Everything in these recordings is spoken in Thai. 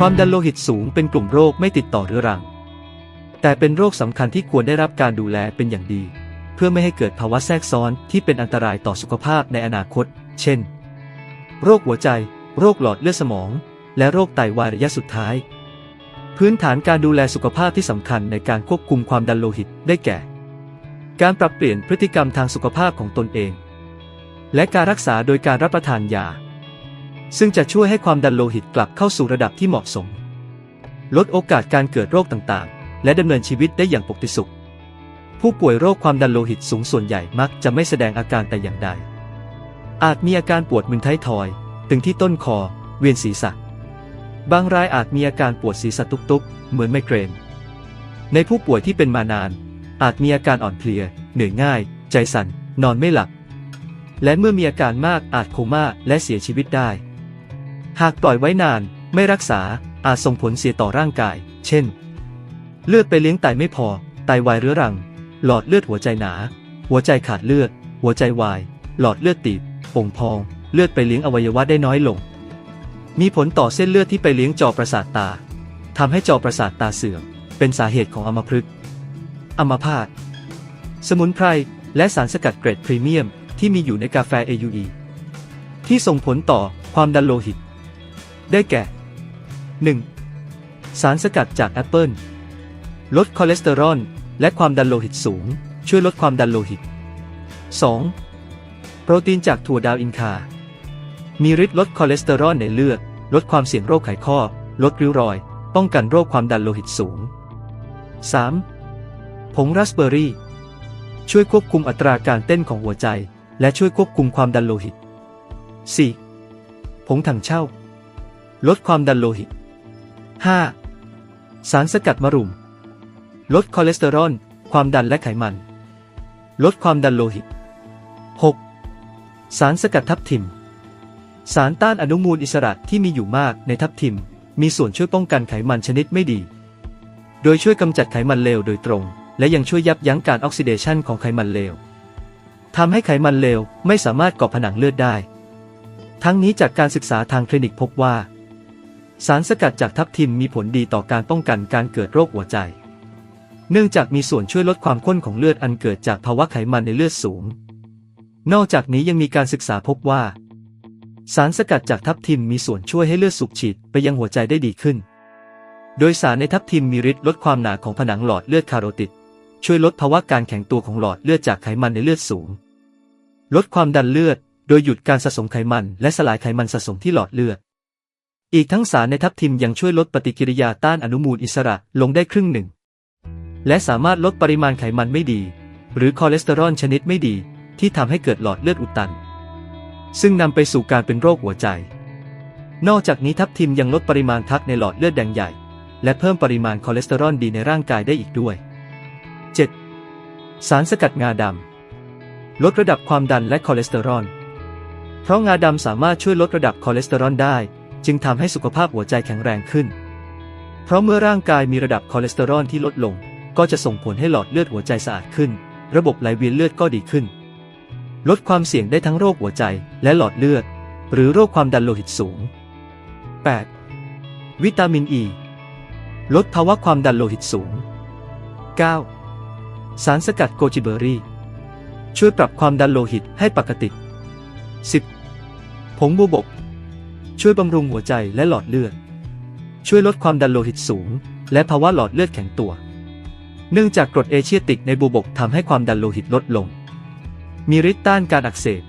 ความดันโลหิตสูงเป็นกลุ่มโรคไม่ติดต่อเรื้อรัง แต่เป็นโรคสำคัญที่ควรได้รับการดูแลเป็นอย่างดี เพื่อไม่ให้เกิดภาวะแทรกซ้อนที่เป็นอันตรายต่อสุขภาพในอนาคต เช่น โรคหัวใจ โรคหลอดเลือดสมอง และโรคไตวายระยะสุดท้าย พื้นฐานการดูแลสุขภาพที่สำคัญในการควบคุมความดันโลหิตได้แก่ การปรับเปลี่ยนพฤติกรรมทางสุขภาพของตนเอง และการรักษาโดยการรับประทานยา ซึ่งจะช่วยให้ความดันโลหิตกลับเข้าสู่ระดับที่เหมาะสม ลดโอกาสการเกิดโรคต่างๆ และดำเนินชีวิตได้อย่างปกติสุข ผู้ป่วยโรคความดันโลหิตสูงส่วนใหญ่มักจะไม่แสดงอาการแต่อย่างใด อาจมีอาการปวดมึนท้ายทอยตึงที่ต้นคอ เวียนศีรษะ บางรายอาจมีอาการปวดศีรษะตุกๆ เหมือนไมเกรน ในผู้ป่วยที่เป็นมานาน อาจมีอาการอ่อนเพลีย เหนื่อยง่าย ใจสั่น นอนไม่หลับ และเมื่อมีอาการมากอาจโคม่าและเสียชีวิตได้ หากปล่อยไว้นานไม่รักษาอาจส่งผลเสียต่อร่างกาย เช่น เลือดไปเลี้ยงไตไม่พอ ไตวายเรื้อรัง หลอดเลือดหัวใจหนา หัวใจขาดเลือด หัวใจวาย หลอดเลือดตีบโป่งพอง เลือดไปเลี้ยงอวัยวะได้น้อยลง มีผลต่อเส้นเลือดที่ไปเลี้ยงจอประสาทตาทำให้จอประสาทตาเสื่อม เป็นสาเหตุของอัมพฤกษ์อัมพาต สมุนไพรและสารสกัดเกรดพรีเมียมที่มีอยู่ในกาแฟ AUE ที่ส่งผลต่อความดันโลหิต ได้แก่ 1. สารสกัดจากแอปเปิลลดคอเลสเตอรอลและความดันโลหิตสูง ช่วยลดความดันโลหิต 2. โปรตีนจากถั่วดาวอินคา มีฤทธิ์ลดคอเลสเตอรอลในเลือด ลดความเสี่ยงโรคไขข้อ ลดริ้วรอย ป้องกันโรคความดันโลหิตสูง 3. ผงราสเบอร์รี่ ช่วยควบคุมอัตราการเต้นของหัวใจ และช่วยควบคุมความดันโลหิต 4. ผงถังเช่า ลดความดันโลหิต 5. สารสกัดมะรุม ลดคอเลสเตอรอล ความดันและไขมัน ลดความดันโลหิต 6. สารสกัดทับทิม สารต้านอนุมูลอิสระที่มีอยู่มากในทับทิม มีส่วนช่วยป้องกันไขมันชนิดไม่ดี โดยช่วยกำจัดไขมันเลวโดยตรง และยังช่วยยับยั้งการออกซิเดชันของไขมันเลวทำให้ไขมันเลวไม่สามารถเกาะผนังเลือดได้ ทั้งนี้จากการศึกษาทางคลินิกพบว่า สารสกัดจากทับทิมมีผลดีต่อการป้องกันการเกิดโรคหัวใจ เนื่องจากมีส่วนช่วยลดความข้นของเลือดอันเกิดจากภาวะไขมันในเลือดสูง นอกจากนี้ยังมีการศึกษาพบว่า สารสกัดจากทับทิมมีส่วนช่วยให้เลือดสูบฉีดไปยังหัวใจได้ดีขึ้น โดยสารในทับทิมมีฤทธิ์ลดความหนาของผนังหลอดเลือดคาโรติด ช่วยลดภาวะการแข็งตัวของหลอดเลือดจากไขมันในเลือดสูง ลดความดันเลือด โดยหยุดการสะสมไขมันและสลายไขมันสะสมที่หลอดเลือด อีกทั้งสารในทับทิมยังช่วยลดปฏิกิริยาต้านอนุมูลอิสระลงได้ครึ่งหนึ่ง และสามารถลดปริมาณไขมันไม่ดี หรือคอเลสเตอรอลชนิดไม่ดี ที่ทำให้เกิดหลอดเลือดอุดตัน ซึ่งนำไปสู่การเป็นโรคหัวใจ นอกจากนี้ทับทิมยังลดปริมาณทักในหลอดเลือดแดงใหญ่ และเพิ่มปริมาณคอเลสเตอรอลดีในร่างกายได้อีกด้วย 7. สารสกัดงาดำลดระดับความดันและคอเลสเตอรอลเพราะงาดำสามารถช่วยลดระดับคอเลสเตอรอลได้ จึงทำให้สุขภาพหัวใจแข็งแรงขึ้น เพราะเมื่อร่างกายมีระดับคอเลสเตอรอลที่ลดลง ก็จะส่งผลให้หลอดเลือดหัวใจสะอาดขึ้น ระบบไหลเวียนเลือดก็ดีขึ้น ลดความเสี่ยงได้ทั้งโรคหัวใจและหลอดเลือด หรือโรคความดันโลหิตสูง 8. วิตามินอ e. ีลดภาวะความดันโลหิตสูง 9. สารสกัดโกจิเบอรี่ ช่วยปรับความดันโลหิตให้ปกติ 10. ผงบูบก ช่วยบำรุงหัวใจและหลอดเลือด ช่วยลดความดันโลหิตสูง และภาวะหลอดเลือดแข็งตัว เนื่องจากกรดเอเชียติกในบูบกทำให้ความดันโลหิตลดลง มีฤทธิ์ต้านการอักเสบ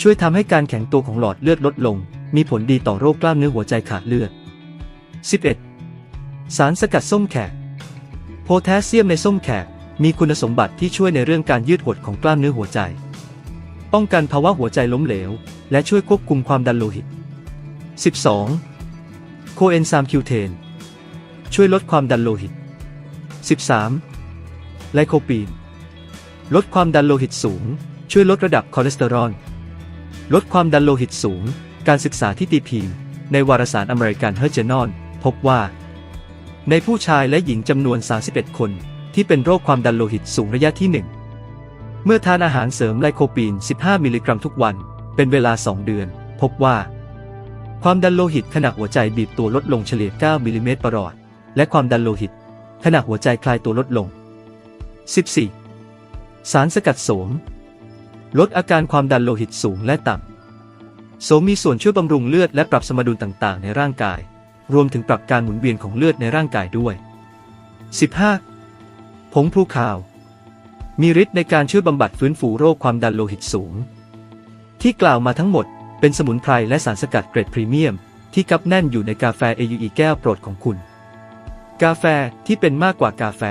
ช่วยทำให้การแข็งตัวของหลอดเลือดลดลง มีผลดีต่อโรคกล้ามเนื้อหัวใจขาดเลือด 11. สารสกัดส้มแขก โพแทสเซียมในส้มแขกมีคุณสมบัติที่ช่วยในเรื่องการยืดหดของกล้ามเนื้อหัวใจ ป้องกันภาวะหัวใจล้มเหลว และช่วยควบคุมความดันโลหิต 12. โคเอนไซม์คิวเทน ช่วยลดความดันโลหิต 13. ไลโคปีน ลดความดันโลหิตสูง ช่วยลดระดับคอเลสเตอรอล ลดความดันโลหิตสูง การศึกษาที่ตีพิมพ์ ในวารสารอเมริกันเฮอร์เจนอลพบว่า ในผู้ชายและหญิงจำนวน 31 คนที่เป็นโรคความดันโลหิตสูงระยะที่ 1 เมื่อทานอาหารเสริมไลโคปีน 15 มิลลิกรัมทุกวัน เป็นเวลา 2 เดือน พบว่า ความดันโลหิตขณะหัวใจบีบตัวลดลงเฉลี่ย 9 มิลลิเมตรประหลอด และความดันโลหิต ขณะหัวใจคลายตัวลดลง 14. สารสกัดโสม ลดอาการความดันโลหิตสูงและต่ำ โสมมีส่วนช่วยบำรุงเลือดและปรับสมดุลต่างๆ ในร่างกาย รวมถึงปรับการหมุนเวียนของเลือดในร่างกายด้วย 15. ผงพลูขาว มีฤทธิ์ในการช่วยบำบัดฟื้นฟูโรคความดันโลหิตสูง ที่กล่าวมาทั้งหมด เป็นสมุนไพรและสารสกัดเกรดพรีเมียม ที่กับแน่นอยู่ในกาแฟ AUE แก้วโปรดของคุณ กาแฟที่เป็นมากกว่ากาแฟ